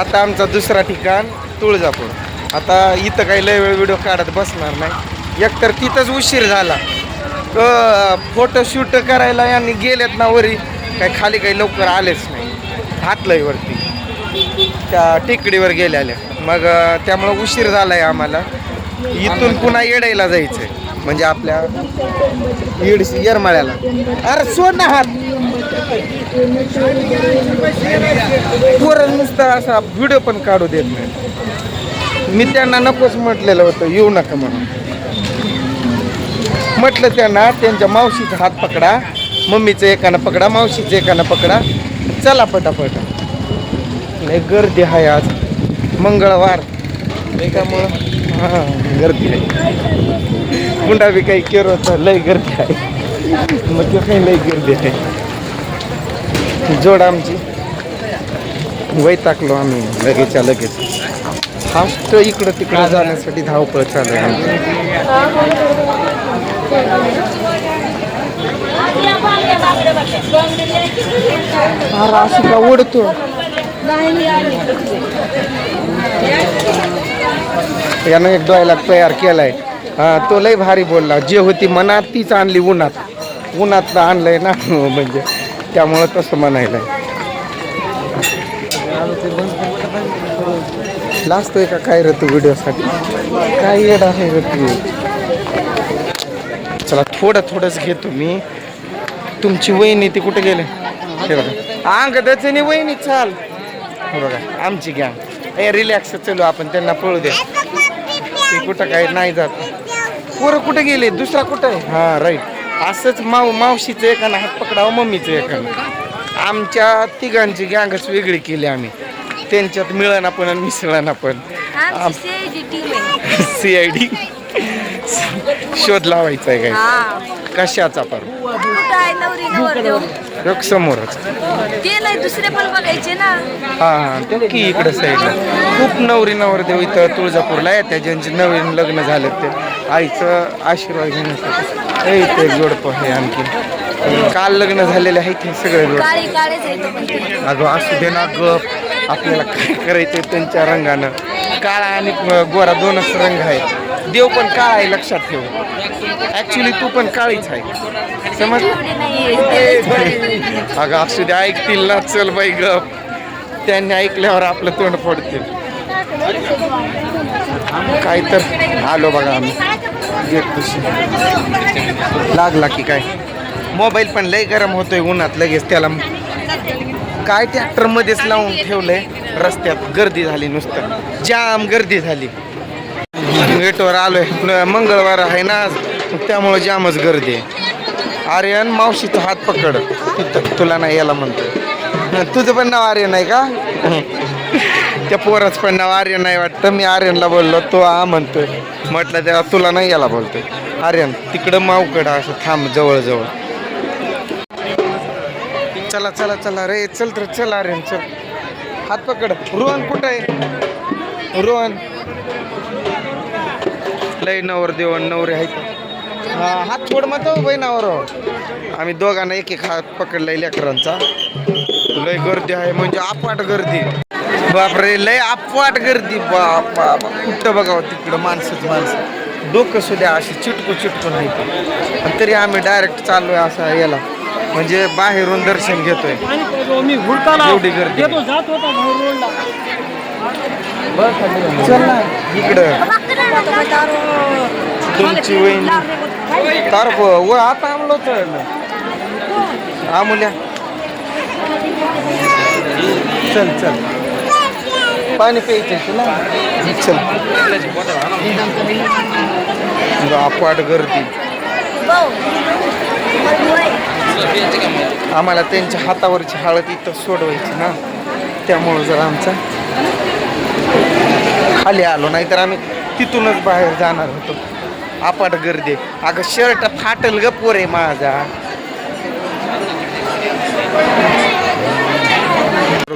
आता आमचा दुसरा ठिकाण तुळजापूर. आता इथं काही लय वेळ व्हिडिओ काढत बसणार नाही. एकतर तिथंच उशीर झाला. फोटोशूट करायला यांनी गेलेत ना वरी काही खाली काही लवकर आलेच नाही. हातलंय वरती. त्या टेकडीवर गेलेल्या. मग त्यामुळं उशीर झाला आहे आम्हाला. इथून पुन्हा येडायला जायचं आहे म्हणजे आपल्या येड येरमाळ्याला. अरे सोड ना हात. पोरं नुसतं असा व्हिडिओ पण काढू देत नाही. मी त्यांना नकोच म्हटलेलं होतं येऊ नका म्हणून. म्हटलं त्यांना त्यांच्या मावशीचा हात पकडा मम्मीचं एकानं पकडा मावशीचं एकानं पकडा. चला पटापट. लय गर्दी आहे आज. मंगळवार. त्यामुळं हां गर्दी आहे. कुंडा बी काही केरो तर लय गर्दी आहे. मग ते काही लय गर्दी आहे. जोड आमची. वैताकलो आम्ही लगेचच्या लगेच. फास्ट इकडं तिकडं जाण्यासाठी धावपळ चालू आहे आमची. का ओढतो. यानं एक डोयला तयार केलाय. हा तो लय भारी बोलला. जे होती मनात तीच आणली उन्हात. उन्हात आणलंय ना म्हणजे. त्यामुळं तसं म्हणायला. लाजतोय का? काय रे तू व्हिडिओसाठी? काय येड आहे रे तू चला थोडं थोडंच घेतो मी. तुमची वहिनी ती कुठे गेले? हे बघा. अंग नाही वहिनी चाल. हे बघा आमची गॅंग ए रिलॅक्स चलो आपण त्यांना पळू दे ते कुठं काय नाही जात. पोरं कुठे गेले? दुसरा कुठं आहे? हा राईट असंच माव मावशीचं एकानं हात पकडावं मम्मीचं एकानं. आमच्या तिघांची गँगच वेगळी केली आम्ही. त्यांच्यात मिळना पण आणि मिसळना पण. सी आय डी शोध लावायचा आहे. काय? हा. कशाचा पर रोख समोरच ते नाही दुसरे पण बघायचे ना. हा हा ते की इकडे साईडला खूप नवरी नवरदेव इथं तुळजापूरला येत्या ज्यांचे नवीन लग्न झालं ते. आईचं आशीर्वाद घेण्यासाठी. ए, इथे एक जोडपं आहे आणखी काल लग्न झालेले आहे ते सगळे जोड. काळी काळेच आहे तो म्हणते अगं असू दे ना गप आपल्याला काय करायचं त्यांच्या रंगानं. काळा आणि गोरा दोनच रंग आहेत. देव पण काळा आहे लक्षात ठेव. ऍक्च्युली तू पण काळीच आहे. समज? अगं असू दे ऐकतील ना. चल बाई गप. त्यांनी ऐकल्यावर आपलं तोंड फोडतील. काय तर आलो बघा आम्ही. गेट लागला की काय? मोबाईल पण लय गरम होतोय उन्हात लगेच त्याला. काय ट्रॅक्टर मध्येच लावून ठेवलंय? रस्त्यात गर्दी झाली नुसतं. जाम गर्दी झाली. गेटवर आलोय. आहे मंगळवार आहे ना आज. त्यामुळं जामच गर्दी आहे. आर्यन मावशीचा हात पकड. तिथं तुला नाही याला म्हणतो तुझं पण नाव आर्यन आहे का? त्या पोराचं पण नाव आर्यन आहे वाटतं. मी आर्यनला बोललो तो आ म्हणतोय. म्हटलं तेव्हा तुला नाही याला बोलतोय. आर्यन तिकडं मावकडं असं थांब जवळजवळ. चला चला चला रे. चल तर चल आर्यन चल. हात पकड. रोहन कुठं आहे? रोहन. लय नवर देवन नवरे आहेत. हा हात फोड मत बहिणावर आम्ही दोघांना एक एक हात पकडलाय लेकरांचा. लय गर्दी आहे म्हणजे अपाट गर्दी. बापरे लय अपाट गर्दी. बाप बाप. कुठं बघावं तिकडं माणसंच माणसं. डोकं सुद्धा अशी चिटकू चिटकू नाही. तरी आम्ही डायरेक्ट चाललोय असं याला. म्हणजे बाहेरून दर्शन घेतोय. एवढी गर्दी येतो जात होता बाहेर रोडला चल ना. इकडं. तुमची वहीन. तार व आता आमलो तर आमुल्या. चल चल. पाणी प्यायचं तुला? चल. अपाट गर्दी. आम्हाला त्यांच्या हातावरची हळद इथं सोडवायची ना. त्यामुळं जर आमचा खाली आलो नाहीतर आम्ही तिथूनच बाहेर जाणार होतो. अपाट गर्दी. अगं शर्ट फाटल ग पोरे माझा.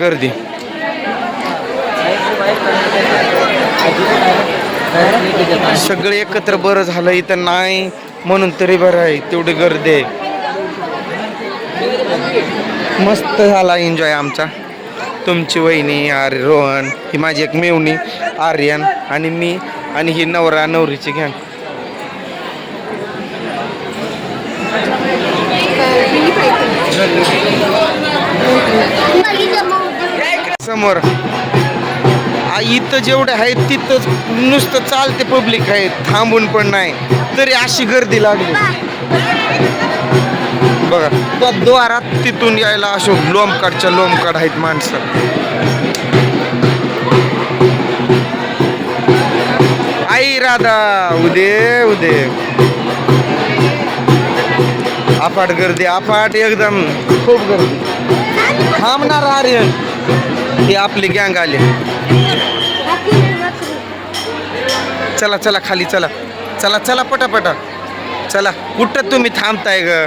गर्दी. सगळे एकत्र बरं झालं इथं नाही म्हणून तरी बरं आहे तेवढी गर्दी आहे. मस्त झाला एन्जॉय आमचा. तुमची वहिनी आर्य रोहन ही माझी एक मेवणी आर्यन आणि मी आणि ही नवरा नवरीची घ्या समोर. इथं जेवढे आहेत तिथं नुसतं चालते पब्लिक आहे थांबून पण नाही. तरी अशी गर्दी लागली. बघा. त्या द्वारात तिथून यायला अशो लोमकाडच्या लोमकाड आहेत माणसं. आई राधा उदे उदे. अफाट गर्दी अफाट एकदम. खूप गर्दी. थांबणार आर्यन. ही आपली गँग आली. चला चला खाली चला. चला चला पटापटा. चला कुठं तुम्ही थांबताय ग?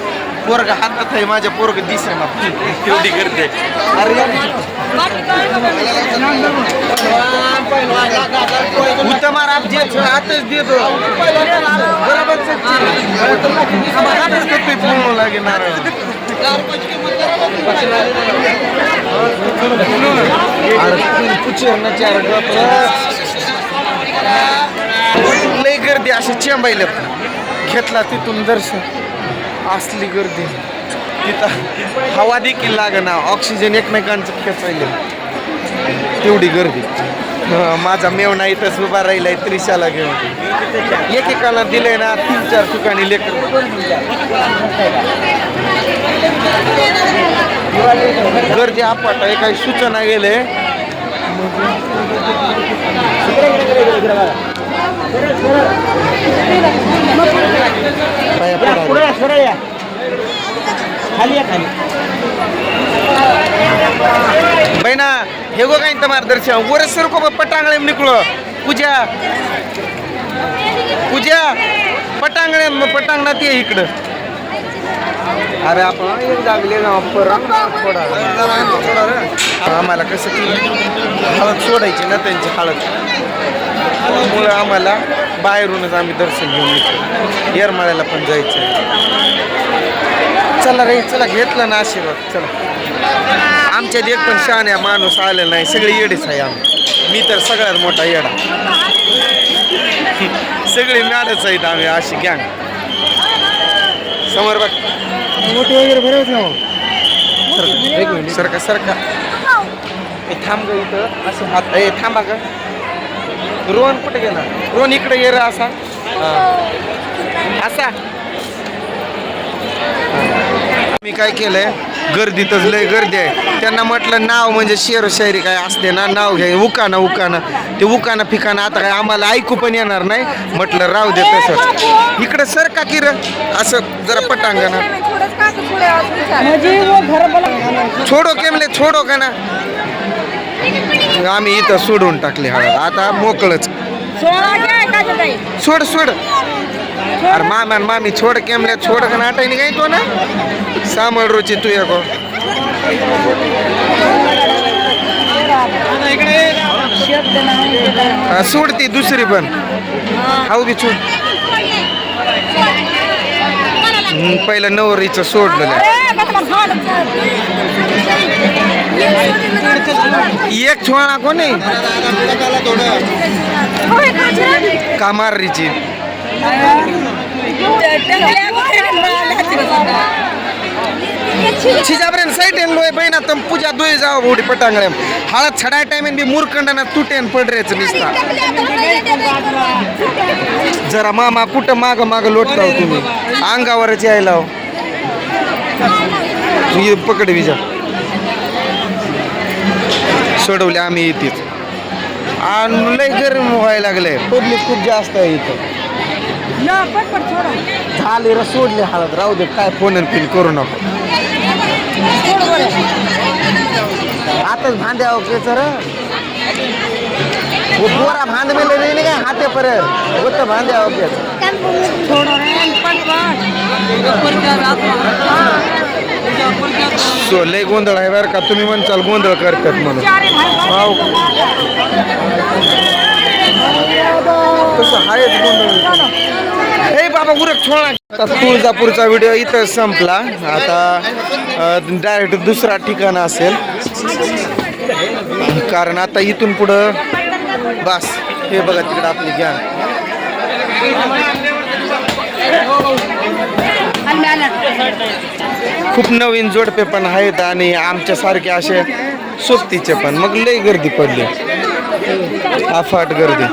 पोरग हातात आहे माझ्या पोरग दिसेना तेवढी गर्दी. आहे. अरे उत्तम आप जे हातच देतो. बरोबर हातच करतोय पूर्ण लागे नारळ अरे पुचेर ना. चार लय गर्दी अशी चेंबाईल्यात घेतला तिथून दर्शन. असली गर्दी. तिथं हवा देखील लागना ऑक्सिजन एकमेकांचं खेचायले. तेवढी गर्दी. माझा मेवणा इथंच उभा राहिलाय त्रिशाला घेऊन. एकेकाला दिलंय ना तीन चार ठिकाणी लेकर. गर्दी आपट आहे काही सूचना गेले. बहिणा हे गो काय तुम्हाला दर्शन वर सर को पटांगळे निकलो पूजा. पूजा पटांगळे पटांगणात ये इकडं. अरे आपण एक लागले ना आम्हाला कसं की हळद सोडायची ना त्यांची हळद. त्यामुळं आम्हाला बाहेरूनच आम्ही दर्शन घेऊन येतो. येरमाळ्याला पण जायचं चला रे चला घेतलं ना आशीर्वाद. चला. आमच्यात एक पण शहाण्या माणूस आलेला नाही. सगळे येडेच आहे आम्ही. मी तर सगळ्यात मोठा येडा. सगळे मॅडच आहेत आम्ही अशी गँग समोर बघ. मोठी वगैरे बरेच ना मिनिट सरका सरका. थांब ग इथं. असं हात थांबा ग. रोहन कुठे गेला? रोहन इकडे ये रे असा. असा. मी काय केलंय? गर्दीतच लय गर्दी आहे. त्यांना म्हटलं नाव म्हणजे शेर शायरी काय असते ना नाव घ्या उकाना उकाना. ते उकाना फिकाना आता काय आम्हाला ऐकू पण येणार नाही. म्हटलं राहू दे तसंच इकडं सर का किर असं जरा पटांगण. छोडो केमले छोडो का ना? आम्ही इथं सोडून टाकले हळद. आता मोकळच. सोड सोड अरे मामा न मामी छोड केमले छोड का नाटायनी काय तो ना? सामळ रोची तू या हा, सोड ती दुसरी पण. हाऊ बी हम्म, पहिलं नवरीचं सोडलं. एक छोळा कोणी? कामारीची. छिजाबरेन साईटेन लोय बहिणा तम पूजा दुई जाव उडी पटांगळे. हळद छडाय टाइमेन बी मुरकंडाना तुटेन पडरेच निसता. जरा मामा कुठं माग माग लोटता हो तुम्ही? अंगावरच यायला हो. ये पकड विजा. सोडवले आम्ही इथेच. आणि लय गरम व्हायला लागले पब्लिक खूप जास्त आहे इथं. झाले रे सोडले हळद. राहू दे काय फोन पिन करू नको. आताच भांड्या ओके सर वो पूरा बांध में ले लेने का? हाथे पर वो तो हो गया सो लय गोंधळ आहे बरं का. तुम्ही म्हणचाल गोंधळ करतात म्हणून. हाव. तसं आहेच गोंधळ. हे बाबा उरक छोडा आता तुळजापूरचा व्हिडिओ इथं संपला. आता डायरेक्ट दुसरा ठिकाण असेल. कारण आता इथून पुढं बस. हे बघा तिकडं आपली घ्या खूप नवीन जोडपे पण आहेत आणि आमच्यासारखे असे सोबतीचे पण. मग लई गर्दी पडली. अफाट गर्दी.